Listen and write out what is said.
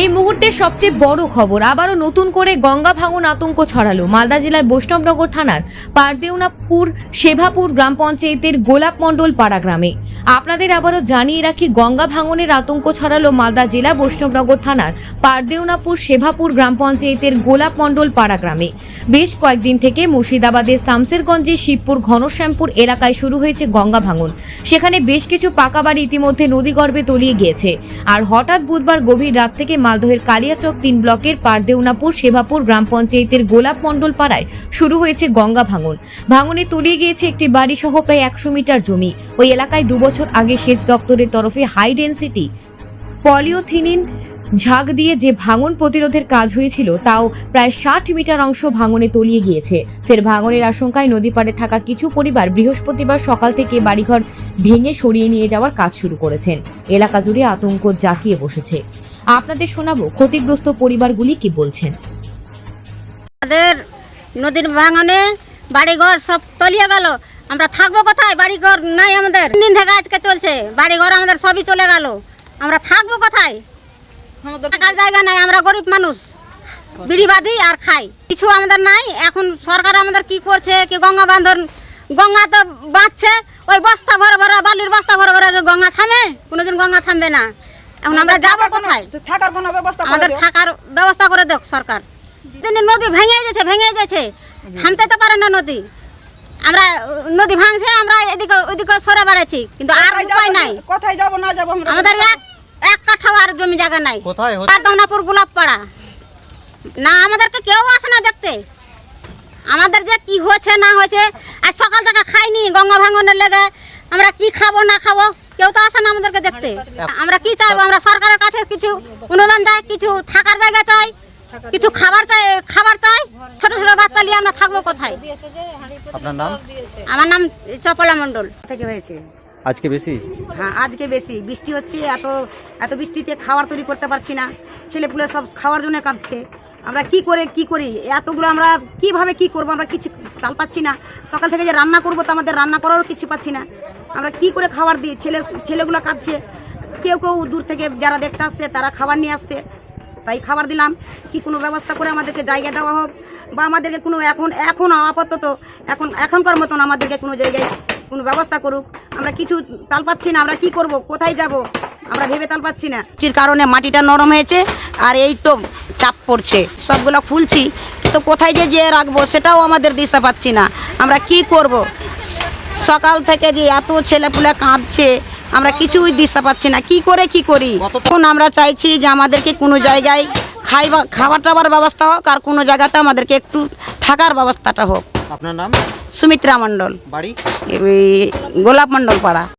এই মুহূর্তে সবচেয়ে বড় খবর। আবারও নতুন করে গঙ্গা ভাঙন আতঙ্ক ছড়ালো। মালদা জেলার বৈষ্ণবনগর থানার পারদেউনাপুর সেভাপুর গ্রাম পঞ্চায়েতের গোলাপ মণ্ডল পাড়া গ্রামে। আপনাদের আবারও জানিয়ে রাখি, গঙ্গা ভাঙনের আতঙ্ক ছড়ালো মালদা জেলা বৈষ্ণবনগর থানার পারদেউনাপুর সেভাপুর গ্রাম পঞ্চায়েতের গোলাপ মণ্ডল পাড়া গ্রামে। বেশ কয়েকদিন থেকে মুর্শিদাবাদের শামসেরগঞ্জের শিবপুর ঘনশ্যামপুর এলাকায় শুরু হয়েছে গঙ্গা ভাঙন। সেখানে বেশ কিছু পাকা বাড়ি ইতিমধ্যে নদীগর্ভে তলিয়ে গিয়েছে। আর হঠাৎ বুধবার গভীর রাত থেকে মালদহের কালিয়াচক তিন ব্লকের পারদেউনাপুর সেভাপুর গ্রাম পঞ্চায়েতের গোলাপ মণ্ডল পাড়ায় শুরু হয়েছে গঙ্গা ভাঙন। ভাঙনে তলিয়ে গিয়েছে একটি বাড়ি সহ প্রায় একশো মিটার জমি। ওই এলাকায় দুবছর আগে সেচ দপ্তরের তরফে হাই ডেন্সিটি পলিওথিনিন ঝাঁক দিয়ে যে ভাঙন প্রতিরোধের কাজ হয়েছিল, তাও প্রায় ষাট মিটার অংশ ভাঙনে তলিয়ে গিয়েছে। ফের ভাঙনের আশঙ্কায় নদী পাড়ে থাকা কিছু পরিবার বৃহস্পতিবার সকাল থেকে বাড়িঘর ভেঙে সরিয়ে নিয়ে যাওয়ার কাজ শুরু করেছেন। এলাকা জুড়ে আতঙ্ক জাঁকিয়ে বসেছে। আপনাদের শোনাবো, ক্ষতিগ্রস্ত পরিবারগুলি কি বলছেন? আমাদের নদীর ভাঙনে বাড়িঘর সব তলিয়ে গেল। আমরা থাকব কোথায়? বাড়িঘর নাই আমাদের। দিন থেকে আজকে চলছে। বাড়িঘর আমাদের সবই চলে গেল। আমরা থাকব কোথায়? থাকার জায়গা নাই আমরা গরিব মানুষ। বিড়িবাদি আর খাই। কিছু আমাদের নাই এখন সরকার আমাদের কি করছে কি গঙ্গা বাঁধন গঙ্গা তো বাঁচছে ওই বস্তা ভরে ভরে বালির বস্তা ভরে ভরে গঙ্গা থামে? কোনোদিন গঙ্গা থামবে না। এখন আমরা যাব কোথায়? থাকার কোনো ব্যবস্থা আমাদের থাকার ব্যবস্থা করে দেখ সরকার। নদী ভেঙে যাচ্ছে ভেঙে যাচ্ছে থামতে তো পারে না নদী। আমরা নদী ভাঙছে আমরা এদিকে ওইদিকে সরে বেড়াচ্ছি। কিন্তু আর উপায় নাই। কোথায় যাব না যাব আমাদের এক আর জমি জায়গা নাই। কোথায়? পারদৌনাপুর গোলাপ পাড়া না আমাদেরকে কেউ আসে না দেখতে। আমাদের যে কি হয়েছে না হয়েছে আর সকাল থেকে খাইনি গঙ্গা ভাঙনের লেগে। আমরা কি খাব না খাব কেউ তো আসে না আমাদেরকে দেখতে। আমরা কি চাইব? আমরা সরকারের কাছে কিছু অনুদান চাই কিছু থাকার জায়গা চাই কিছু খাবার চাই খাবার চাই। ছোট ছোট বাচ্চা নিয়ে আমরা থাকব কোথায়? আপনার নাম? আমার নাম চপলা মণ্ডল। থেকে হয়েছে? আজকে বেশি? হ্যাঁ আজকে বেশি। বৃষ্টি হচ্ছে, এত এত বৃষ্টিতে খাবার তৈরি করতে পারছি না। ছেলেপুলে সব খাওয়ার জন্য কাঁদছে। আমরা কি করে, কি করি? এতগুলো আমরা কীভাবে কি করব? আমরা কিছু তাল পাচ্ছি না। সকাল থেকে যে রান্না করব, তো আমাদের রান্না করারও কিছু পাচ্ছি না। আমরা কি করে খাবার দিই? ছেলে, ছেলেগুলো কাঁদছে। কেউ কেউ দূর থেকে যারা দেখতে আসছে, তারা খাবার নিয়ে আসছে। তাই খাবার দিলাম। কি কোনো ব্যবস্থা করে আমাদেরকে জায়গা দেওয়া হোক? বা আমাদেরকে কোনো এখন এখন আপাতত, এখন, এখনকার মতন আমাদেরকে কোনো জায়গায় কোনো ব্যবস্থা করুক। আমরা কিছু তাল পাচ্ছি না, আমরা কি করব? কোথায় যাব? আমরা ভেবে তাল পাচ্ছি না। বৃষ্টির কারণে মাটিটা নরম হয়েছে, আর এই তো চাপ পড়ছে। সবগুলো খুলছি তো কোথায় যে যেয়ে রাখব সেটাও আমাদের দিশা পাচ্ছি না। আমরা কি করব? সকাল থেকে যে এত ছেলেপুলে কাঁদছে, আমরা কিছুই দিশা পাচ্ছি না। কি করে কি করি? তখন আমরা চাইছি যে আমাদেরকে কোনো জায়গায় খাইবা খাবার টাবার ব্যবস্থা হোক, আর কোনো জায়গাতে আমাদেরকে একটু থাকার ব্যবস্থাটা হোক। আপনার নাম? সুমিত্রা মণ্ডল। বাড়ি? গোলাপ মণ্ডল পাড়া